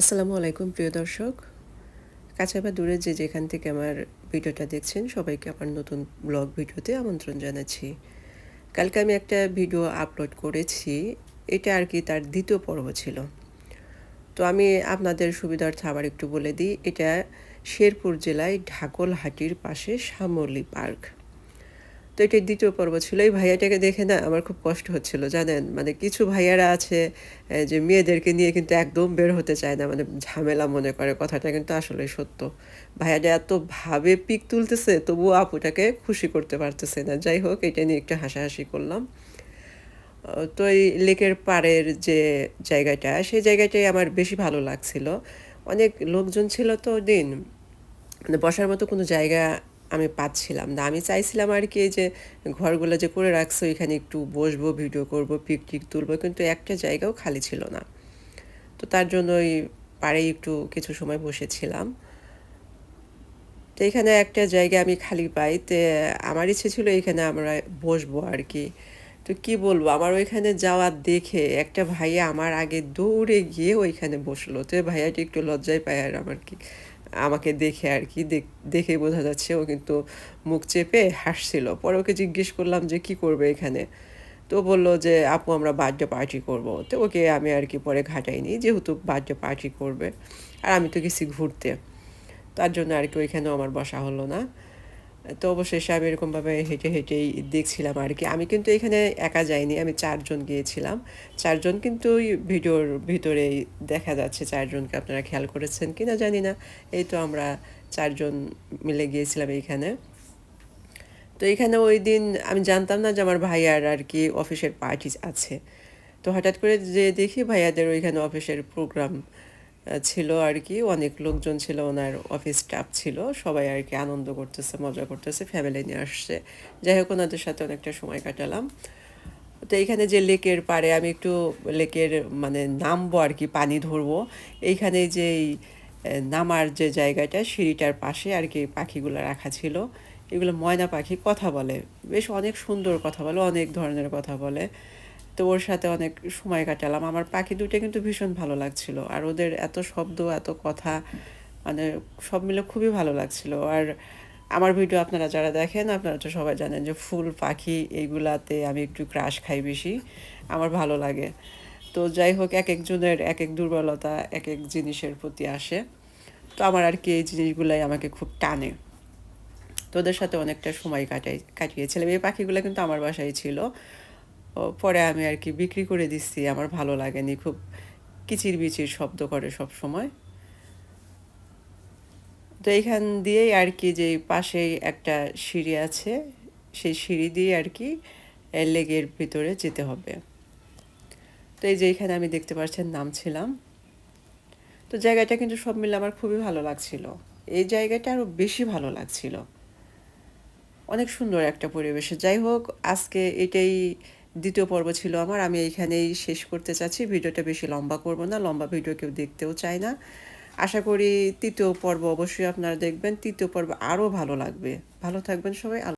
আসসালামু আলাইকুম, প্রিয় দর্শক। কাছে বা দূরে যে যেখান থেকে আমার ভিডিওটা দেখছেন, সবাইকে আমার নতুন ব্লগ ভিডিওতে আমন্ত্রণ জানাচ্ছি। কালকে আমি একটা ভিডিও আপলোড করেছি। এটা আর কি তার দ্বিতীয় পর্ব ছিল। তো আমি আপনাদের সুবিধার্থে আবার একটু বলে দিই, এটা শেরপুর জেলায় ঢাকলহাটির পাশে শ্যামলী পার্ক। তো এটার দ্বিতীয় পর্ব ছিল। এই ভাইয়াটাকে দেখে না আমার খুব কষ্ট হচ্ছিল, জানেন? মানে কিছু ভাইয়ারা আছে যে মেয়েদেরকে নিয়ে কিন্তু একদম বের হতে চায় না মানে ঝামেলা মনে করে, কথাটা কিন্তু আসলে সত্য। ভাইয়াটা এত ভাবে পিক তুলতেছে, তবুও আপুটাকে খুশি করতে পারতেছে না। যাই হোক, এটা নিয়ে একটু হাসাহাসি করলাম। তো এই লেকের পাড়ের যে জায়গাটা, সেই জায়গাটাই আমার বেশি ভালো লাগছিল। অনেক লোকজন ছিল তো দিন মানে বসার মতো কোনো জায়গা আমি পাচ্ছিলাম না। আমি চাইছিলাম আর কি যে ঘরগুলো যে করে রাখছো এখানে একটু বসবো, ভিডিও করব পিক টিক তুলবো, কিন্তু একটা জায়গাও খালি ছিল না। তো তার জন্য ওই পাড়েই একটু কিছু সময় বসেছিলাম। তো এখানে একটা জায়গা আমি খালি পাই, তো আমার ইচ্ছে ছিল এখানে আমরা বসবো আর কি। তো কি বলব, আমার ওইখানে যাওয়া দেখে একটা ভাইয়া আমার আগে দৌড়ে গিয়ে ওইখানে বসল। তো ভাইয়াটি একটু লজ্জায় পায় আর আমার কি আমাকে দেখে আর কি, দেখে বোঝা যাচ্ছে ও কিন্তু মুখ চেপে হাসছিল। পরে ওকে জিজ্ঞেস করলাম যে, কি করবে এখানে? তো বলল যে, আপু, আমরা বার্থডে পার্টি করব। তো ওকে আমি আর কি পরে ঘাটাইনি যেহেতু বার্থডে পার্টি করবে। আর আমি তো গেছি ঘুরতে। তার জন্য আর কি ওইখানেও আমার বসা হলো না। তো অবশেষে আমি এরকমভাবে হেঁটে হেঁটেই দেখছিলাম আর কি। আমি কিন্তু এখানে একা যাইনি, আমি চারজন গিয়েছিলাম। চারজন কিন্তু ভিডিওর ভিতরেই দেখা যাচ্ছে চারজনকে। আপনারা খেয়াল করেছেন কি না জানি না। এই তো আমরা চারজন মিলে গিয়েছিলাম এইখানে। তো এখানে ওই দিন আমি জানতাম না যে আমার ভাইয়ার আর কি অফিসের পার্টি আছে। তো হঠাৎ করে যে দেখি ভাইয়াদের ওইখানে অফিসের প্রোগ্রাম ছিল আর কি। অনেক লোকজন ছিল, ওনার অফিস স্টাফ ছিল। সবাই আর কি আনন্দ করতেছে, মজা করতেছে ফ্যামিলি নিয়ে আসছে। যাই হোক, ওনাদের সাথে অনেকটা সময় কাটালাম। তো এইখানে যে লেকের পাড়ে আমি একটু লেকের মানে নামবো আর কি, পানি ধরবো। এইখানে যে নামার যে জায়গাটা, সিঁড়িটার পাশে আর কি পাখিগুলো রাখা ছিল। এগুলো ময়না পাখি কথা বলে। বেশ অনেক সুন্দর কথা বলে, অনেক ধরনের কথা বলে। তো ওর সাথে অনেক সময় কাটালাম। আমার পাখি দুটো কিন্তু ভীষণ ভালো লাগছিল। আর ওদের এত শব্দ, এত কথা মানে সব মিলে খুবই ভালো লাগছিল। আর আমার ভিডিও আপনারা যারা দেখেন, আপনারা তো সবাই জানেন যে ফুল, পাখি এইগুলাতে আমি একটু ক্রাশ খাই বেশি। আমার ভালো লাগে। তো যাই হোক, এক একজনের এক এক দুর্বলতা, এক এক জিনিসের প্রতি আসে। তো আমার আর কি এই জিনিসগুলাই আমাকে খুব টানে। তো ওদের সাথে অনেকটা সময় কাটাই, কাটিয়েছিলাম। এই পাখিগুলো কিন্তু আমার বাসায় ছিল। পরে আমি আর কি বিক্রি করে দিচ্ছি, আমার ভালো লাগেনি, খুব কিচির বিচির শব্দ করে সব সময়। তো এইখান দিয়েই আর কি যে পাশেই একটা সিঁড়ি আছে, সেই সিঁড়ি দিয়ে আর কি লেগের ভিতরে যেতে হবে। তো এই যে এখানে আমি দেখতে পাচ্ছেন নামছিলাম। তো জায়গাটা কিন্তু সব মিলে আমার খুবই ভালো লাগছিল। এই জায়গাটা আরও বেশি ভালো লাগছিল। অনেক সুন্দর একটা পরিবেশে। যাই হোক, আজকে এটাই দ্বিতীয় পর্ব ছিল আমার। আমি এইখানেই শেষ করতে চাচ্ছি। ভিডিওটা বেশি লম্বা করব না। লম্বা ভিডিও কেউ দেখতেও চায় না। আশা করি তৃতীয় পর্ব অবশ্যই আপনারা দেখবেন। তৃতীয় পর্ব আরও ভালো লাগবে। ভালো থাকবেন সবাই।